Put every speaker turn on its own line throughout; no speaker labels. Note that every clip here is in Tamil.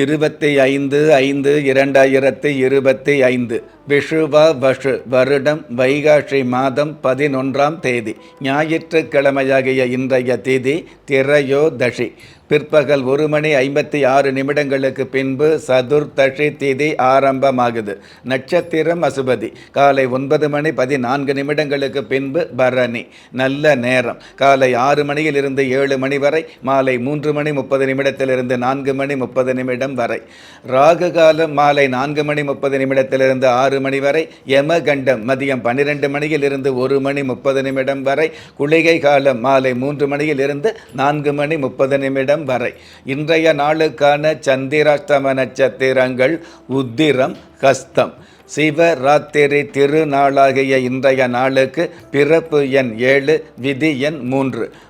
இருபத்தி ஐந்து ஐந்து இரண்டாயிரத்தி இருபத்தி ஐந்து விஷுவ வஷு வருடம் வைகாஷி மாதம் பதினொன்றாம் தேதி. ஞாயிற்றுக்கிழமையாகிய இன்றைய தேதி திரையோதஷி பிற்பகல் ஒரு மணி ஐம்பத்தி ஆறு நிமிடங்களுக்கு பின்பு சதுர்தஷி திதி ஆரம்பமாகுது. நட்சத்திரம் அசுபதி. காலை ஒன்பது மணி பதினான்கு நிமிடங்களுக்கு பின்பு பரணி. நல்ல நேரம். காலை ஆறு மணியிலிருந்து ஏழு மணி வரை மாலை மூன்று மணி முப்பது நிமிடத்திலிருந்து நான்கு மணி முப்பது நிமிடம் வரை. ராகு காலம் மாலை நான்கு மணி முப்பது நிமிடத்திலிருந்து ஆறு மணி வரை யமகண்டம் மதியம் பன்னிரெண்டு மணியிலிருந்து ஒரு மணி முப்பது நிமிடம் வரை குளிகை காலம் மாலை மூன்று மணியிலிருந்து நான்கு மணி முப்பது நிமிடம் வரை. இன்றைய நாளுக்கான சந்திராஷ்டம நட்சத்திரங்கள் உத்திரம் ஹஸ்தம். சிவராத்திரி திருநாளாகிய இன்றைய நாளுக்கு பிறப்பு எண் ஏழு விதி எண் மூன்று.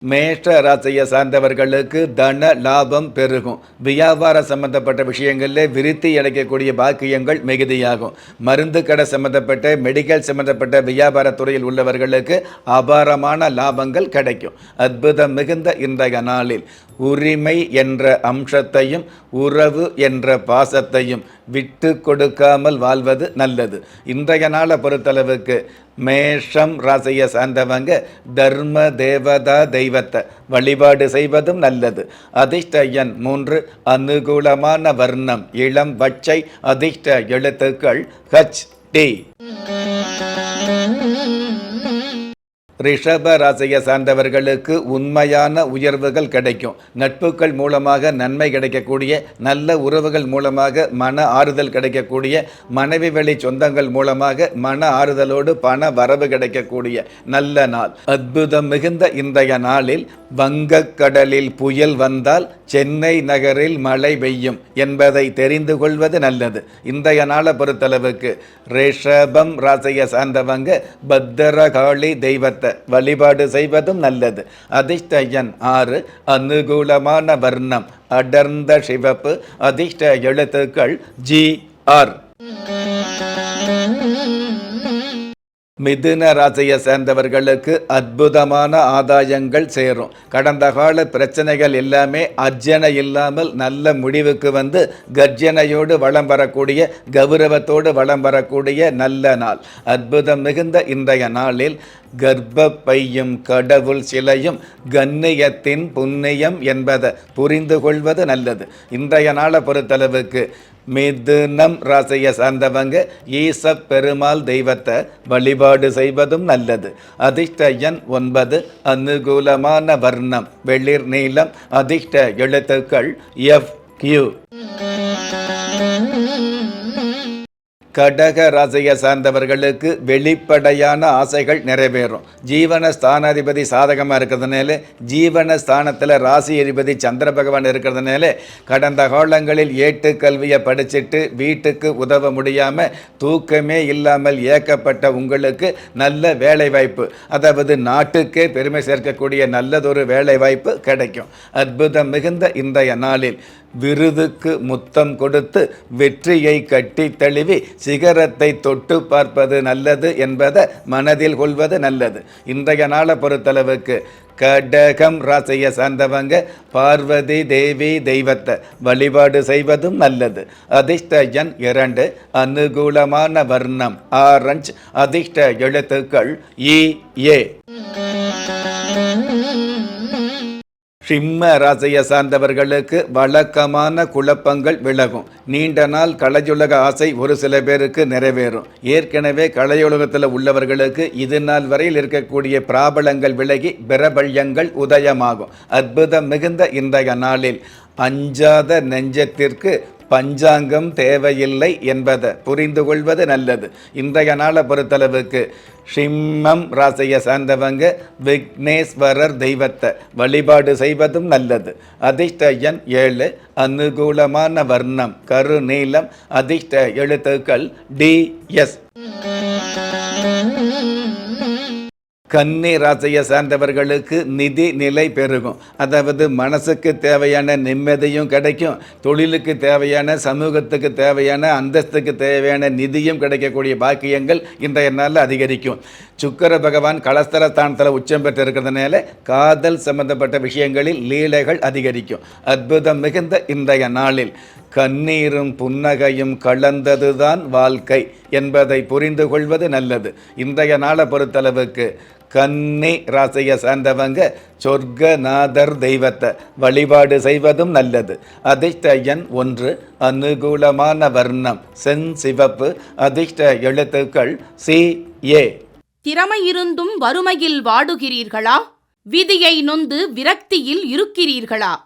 மேஷ ராசியை சார்ந்தவர்களுக்கு தன லாபம் பெருகும். வியாபார சம்பந்தப்பட்ட விஷயங்களில் விருத்தி அடைக்கக்கூடிய பாக்கியங்கள் மிகுதியாகும். மருந்து கடை சம்பந்தப்பட்ட மெடிக்கல் சம்பந்தப்பட்ட வியாபார துறையில் உள்ளவர்களுக்கு அபாரமான லாபங்கள் கிடைக்கும். அற்புதம் மிகுந்த இன்றைய நாளில். உரிமை என்ற அம்சத்தையும் உறவு என்ற பாசத்தையும் விட்டு கொடுக்காமல் வாழ்வது நல்லது. இன்றைய நாளை பொறுத்தளவுக்கு மேஷம் ராசியை சார்ந்தவங்க தர்ம தேவதா தெய்வத்தை வழிபாடு செய்வதும் நல்லது. அதிர்ஷ்ட எண் மூன்று அனுகூலமான வர்ணம் இளம் பச்சை அதிர்ஷ்ட எழுத்துக்கள் ஹச் டி ரிஷப ராசியை சார்ந்தவர்களுக்கு உண்மையான உயர்வுகள் கிடைக்கும். நட்புகள் மூலமாக நன்மை கிடைக்கக்கூடிய நல்ல உறவுகள் மூலமாக மன ஆறுதல் கிடைக்கக்கூடிய மனைவி வழி சொந்தங்கள் மூலமாக மன ஆறுதலோடு பண வரவு கிடைக்கக்கூடிய நல்ல நாள். அற்புதம் மிகுந்த இன்றைய நாளில் வங்கக்கடலில் புயல் வந்தால் சென்னை நகரில் மழை பெய்யும் என்பதை தெரிந்து கொள்வது நல்லது. இன்றைய நாளை பொறுத்தளவுக்கு ரிஷபம் ராசியை சார்ந்தவங்க பத்திரகாளி தெய்வத்தை வழிபாடு செய்வதும் நல்லது. அதிர்ஷ்டயன் ஆறு அனுகூலமான வர்ணம். அடர்ந்த சிவப்பு. அதிர்ஷ்ட எழுத்துக்கள் ஜி ஆர். மிதுன ராசியை சேர்ந்தவர்களுக்கு அற்புதமான ஆதாயங்கள் சேரும். கடந்த கால பிரச்சனைகள் எல்லாமே அர்ஜனை இல்லாமல் நல்ல முடிவுக்கு வந்து கர்ஜனையோடு வளம் வரக்கூடிய கௌரவத்தோடு வளம் வரக்கூடிய நல்ல நாள். அற்புதம் மிகுந்த இன்றைய நாளில் கர்ப்பப்பையும் கடவுள் சிலையும் கண்ணியத்தின் புண்ணியம் என்பதை புரிந்து கொள்வது நல்லது. இன்றைய நாளை பொறுத்தளவுக்கு மிதுனம் ராசியை சார்ந்தவங்க ஈச பெருமாள் தெய்வத்தை வழிபாடு செய்வதும் நல்லது. அதிர்ஷ்ட எண் ஒன்பது அனுகூலமான வர்ணம் வெளிர் நீளம் அதிர்ஷ்ட எழுத்துக்கள் எஃப் கியூ. கடக ராசியை சார்ந்தவர்களுக்கு வெளிப்படையான ஆசைகள் நிறைவேறும். ஜீவன ஸ்தானாதிபதி சாதகமாக இருக்கிறதுனால ஜீவன ஸ்தானத்தில் ராசி அதிபதி சந்திர பகவான் இருக்கிறதுனால கடந்த காலங்களில் ஏட்டு கல்வியை படிச்சுட்டு வீட்டுக்கு உதவ முடியாமல் தூக்கமே இல்லாமல் ஏக்கப்பட்ட உங்களுக்கு நல்ல வேலை வாய்ப்பு அதாவது நாட்டுக்கே பெருமை சேர்க்கக்கூடிய நல்லதொரு வேலை வாய்ப்பு கிடைக்கும். அற்புதம் மிகுந்த இன்றைய நாளில் விருதுக்கு முத்தம் கொடுத்து வெற்றியை கட்டி தழுவி சிகரத்தை தொட்டு பார்ப்பது நல்லது என்பதை மனதில் கொள்வது நல்லது. இன்றைய நாளை பொறுத்தளவுக்கு கடகம் ராசியை சார்ந்தவங்க பார்வதி தேவி தெய்வத்தை வழிபாடு செய்வதும் நல்லது. அதிர்ஷ்ட எண் இரண்டு அனுகூலமான வர்ணம். ஆரஞ்சு அதிர்ஷ்ட எழுத்துக்கள் இ ஏ. சிம்ம ராசியை சார்ந்தவர்களுக்கு வழக்கமான குழப்பங்கள் விலகும். நீண்ட நாள் கலையுலக ஆசை ஒரு சில பேருக்கு நிறைவேறும். ஏற்கனவே கலையுலகத்தில் உள்ளவர்களுக்கு இது நாள் வரையில் இருக்கக்கூடிய பிராபலங்கள் விலகி பிரபல்யங்கள் உதயமாகும். அற்புதம் மிகுந்த இன்றைய நாளில் அஞ்சாத நெஞ்சத்திற்கு பஞ்சாங்கம் தேவையில்லை என்பதை புரிந்து கொள்வது நல்லது. இன்றைய நாளை பொறுத்தளவுக்கு சிம்மம் ராசியை சார்ந்தவங்க விக்னேஸ்வரர் தெய்வத்தை வழிபாடு செய்வதும் நல்லது. அதிர்ஷ்ட எண் ஏழு அனுகூலமான வர்ணம் கருநீலம் அதிர்ஷ்ட எழுத்துக்கள் டி எஸ். கன்னி ராசியை சார்ந்தவர்களுக்கு நிதி நிலை பெருகும். அதாவது மனசுக்கு தேவையான நிம்மதியும் கிடைக்கும். தொழிலுக்கு தேவையான சமூகத்துக்கு தேவையான அந்தஸ்துக்கு தேவையான நிதியும் கிடைக்கக்கூடிய பாக்கியங்கள் இன்றைய நாளில் அதிகரிக்கும். சுக்கர பகவான் கலஸ்தரஸ்தானத்தில் உச்சம் பெற்று இருக்கிறதுனால காதல் சம்பந்தப்பட்ட விஷயங்களில் லீலைகள் அதிகரிக்கும். அற்புதம் மிகுந்த இன்றைய நாளில். கண்ணீரும் புன்னகையும் கலந்ததுதான் வாழ்க்கை என்பதை புரிந்து கொள்வது நல்லது. இன்றைய நாளை பொறுத்தளவுக்கு கன்னி ராசியை சார்ந்தவங்க சொர்க்கநாதர் தெய்வத்தை வழிபாடு செய்வதும் நல்லது. அதிர்ஷ்ட எண் ஒன்று அனுகூலமான வர்ணம் சென் சிவப்பு அதிர்ஷ்ட எழுத்துக்கள் சி ஏ.
திறமை இருந்தும் வறுமையில் வாடுகிறீர்களா? விதியை நொந்து விரக்தியில் இருக்கிறீர்களா?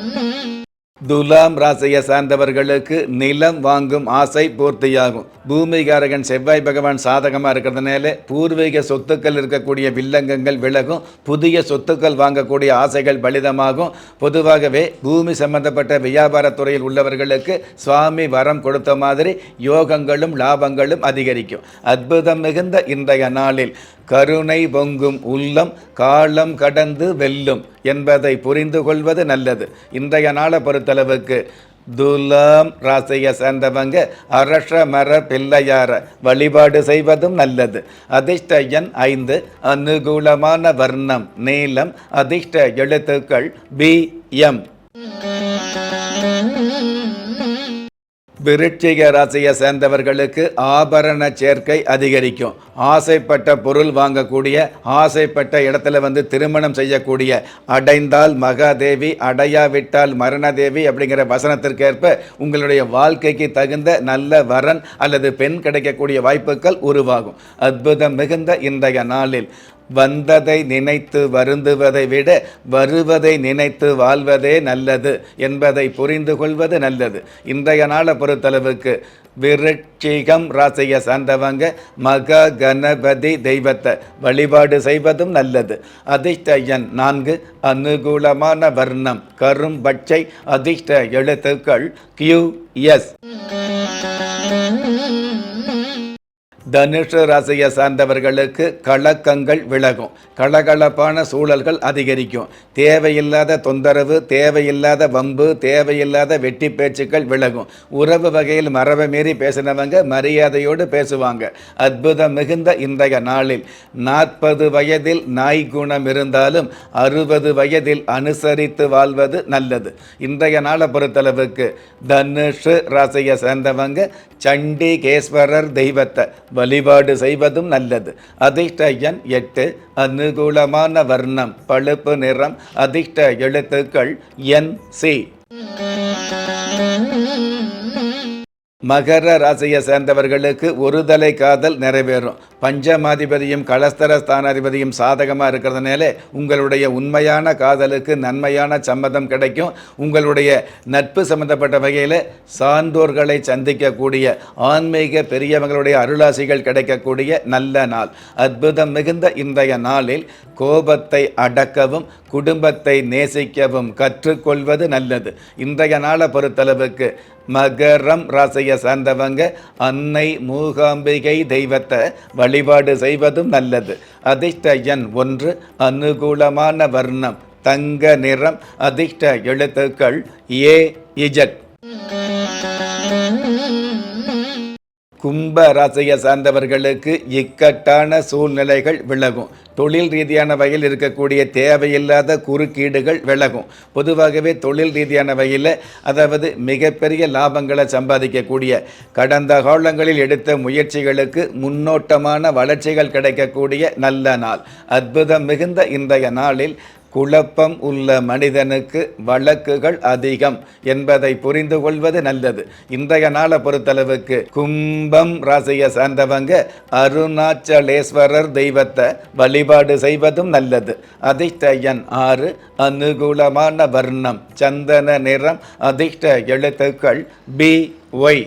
துலாம் ராசியை சார்ந்தவர்களுக்கு நிலம் வாங்கும் ஆசை பூர்த்தியாகும். பூமிகாரகன் செவ்வாய் பகவான் சாதகமாக இருக்கிறதுனால பூர்வீக சொத்துக்கள் இருக்கக்கூடிய வில்லங்கங்கள் விலகும். புதிய சொத்துக்கள் வாங்கக்கூடிய ஆசைகள் பலிதமாகும். பொதுவாகவே பூமி சம்பந்தப்பட்ட வியாபாரத் துறையில் உள்ளவர்களுக்கு சுவாமி வரம் கொடுத்த மாதிரி யோகங்களும் லாபங்களும் அதிகரிக்கும். அற்புதம் மிகுந்த இன்றைய நாளில் கருணை பொங்கும் உள்ளம் காலம் கடந்து வெல்லும் என்பதை புரிந்து கொள்வது நல்லது. இன்றைய நாளை அளவுக்கு துலாம் ராசியை சேர்ந்தவங்க அரஷ மர பிள்ளையார வழிபாடு செய்வதும் நல்லது. அதிர்ஷ்ட எண் ஐந்து அனுகூலமான வர்ணம் நீளம் அதிர்ஷ்ட எழுத்துக்கள் பி எம். விருட்சிக ராசியை சேர்ந்தவர்களுக்கு ஆபரண சேர்க்கை அதிகரிக்கும். ஆசைப்பட்ட பொருள் வாங்கக்கூடிய ஆசைப்பட்ட இடத்துல வந்து திருமணம் செய்யக்கூடிய அடைந்தால் மகாதேவி அடையாவிட்டால் மரணதேவி அப்படிங்கிற வசனத்திற்கேற்ப உங்களுடைய வாழ்க்கைக்கு தகுந்த நல்ல வரன் அல்லது பெண் கிடைக்கக்கூடிய வாய்ப்புகள் உருவாகும். அற்புதம் மிகுந்த இன்றைய நாளில். வந்ததை நினைத்து வருந்துவதை விட வருவதை நினைத்து வாழ்வதே நல்லது என்பதை புரிந்து கொள்வது நல்லது. இன்றைய நாளை பொறுத்தளவுக்கு விருட்சிகம் ராசியை சார்ந்தவங்க மக கணபதி தெய்வத்தை வழிபாடு செய்வதும் நல்லது. அதிர்ஷ்ட எண் நான்கு அனுகூலமான வர்ணம் கரும்பச்சை அதிர்ஷ்ட எழுத்துக்கள் கியூ எஸ் தனுஷ ராசியை சார்ந்தவர்களுக்கு கலக்கங்கள் விலகும். கலகலப்பான சூழல்கள் அதிகரிக்கும். தேவையில்லாத தொந்தரவு தேவையில்லாத வம்பு தேவையில்லாத வெட்டி பேச்சுக்கள் விலகும். உறவு வகையில் மரபை மீறி பேசினவங்க மரியாதையோடு பேசுவாங்க. அற்புதம் மிகுந்த இன்றைய நாளில். நாற்பது வயதில் நாய் குணம் இருந்தாலும் அறுபது வயதில் அனுசரித்து வாழ்வது நல்லது. இன்றைய நாளை பொறுத்தளவுக்கு தனுஷு ராசியை சேர்ந்தவங்க சண்டிகேஸ்வரர் தெய்வத்தை வழிபாடு செய்வதும் நல்லது. அதிர்ஷ்ட எண் எட்டு அனுகூலமான வர்ணம் பழுப்பு நிறம் அதிர்ஷ்ட எழுத்துக்கள் என் சி. மகர ராசியை சேர்ந்தவர்களுக்கு ஒருதலை காதல் நிறைவேறும். பஞ்சமாதிபதியும் கலஸ்தர ஸ்தானாதிபதியும் சாதகமாக இருக்கிறதுனால உங்களுடைய உண்மையான காதலுக்கு நன்மையான சம்மதம் கிடைக்கும். உங்களுடைய நட்பு சம்பந்தப்பட்ட வகையில் சான்றோர்களை சந்திக்கக்கூடிய ஆன்மீக பெரியவங்களுடைய அருளாசிகள் கிடைக்கக்கூடிய நல்ல நாள். அற்புதம் மிகுந்த இன்றைய நாளில் கோபத்தை அடக்கவும் குடும்பத்தை நேசிக்கவும் கற்றுக்கொள்வது நல்லது. இன்றைய நாளை பொறுத்தளவுக்கு மகரம் ராசியை சார்ந்தவங்க அன்னை மூகாம்பிகை தெய்வத்தை வழிபாடு செய்வதும் நல்லது. அதிர்ஷ்ட எண் ஒன்று அனுகூலமான வர்ணம். தங்க நிறம் அதிர்ஷ்ட எழுத்துக்கள் ஏ இஜட். கும்ப ராசியை சார்ந்தவர்களுக்கு இக்கட்டான சூழ்நிலைகள் விலகும். தொழில் ரீதியான வகையில் இருக்கக்கூடிய தேவையில்லாத குறுக்கீடுகள் விலகும். பொதுவாகவே தொழில் ரீதியான வகையில் அதாவது மிகப்பெரிய லாபங்களை சம்பாதிக்கக்கூடிய கடந்த காலங்களில் எடுத்த முயற்சிகளுக்கு முன்னோட்டமான வளர்ச்சிகள் கிடைக்கக்கூடிய நல்ல நாள். அற்புதம் மிகுந்த இன்றைய நாளில் குழப்பம் உள்ள மனிதனுக்கு வழக்குகள் அதிகம் என்பதை புரிந்து கொள்வது நல்லது. இன்றைய நாளை பொறுத்தளவுக்கு கும்பம் ராசியை சார்ந்தவங்க அருணாச்சலேஸ்வரர் தெய்வத்தை வழிபாடு செய்வதும் நல்லது. அதிர்ஷ்ட எண் ஆறு அனுகூலமான வர்ணம் சந்தன நிறம் அதிர்ஷ்ட எழுத்துக்கள் பி ஒய்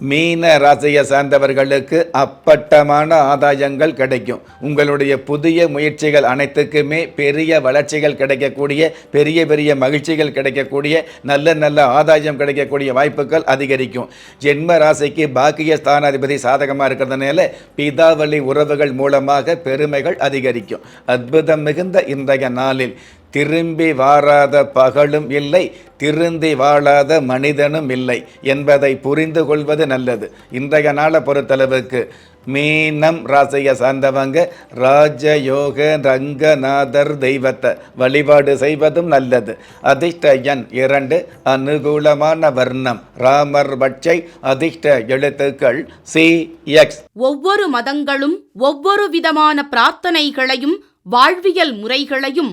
மீன ராசியை சார்ந்தவர்களுக்கு அப்பட்டமான ஆதாயங்கள் கிடைக்கும். உங்களுடைய புதிய முயற்சிகள் அனைத்துக்குமே பெரிய வளர்ச்சிகள் கிடைக்கக்கூடிய பெரிய பெரிய மகிழ்ச்சிகள் கிடைக்கக்கூடிய நல்ல நல்ல ஆதாயம் கிடைக்கக்கூடிய வாய்ப்புகள் அதிகரிக்கும். ஜென்ம ராசிக்கு பாக்கிய ஸ்தானாதிபதி சாதகமாக இருக்கிறதுனால பிதாவளி உறவுகள் மூலமாக பெருமைகள் அதிகரிக்கும். அற்புதம் மிகுந்த இன்றைய நாளில் திரும்பி வாராத பகலும் இல்லை திருந்தி வாழாத மனிதனும் இல்லை என்பதை புரிந்து கொள்வது நல்லது. இன்றைய நாளை பொறுத்தளவுக்கு மீனம் ராசியை சார்ந்தவங்க ராஜயோக ரங்கநாதர் தெய்வத்தை வழிபாடு செய்வதும் நல்லது. அதிர்ஷ்ட எண் இரண்டு அனுகூலமான வர்ணம். ராமர் பட்சை அதிர்ஷ்ட எழுத்துக்கள் சி எக்ஸ்.
ஒவ்வொரு மதங்களும் ஒவ்வொரு விதமான பிரார்த்தனைகளையும் வாழ்வியல் முறைகளையும்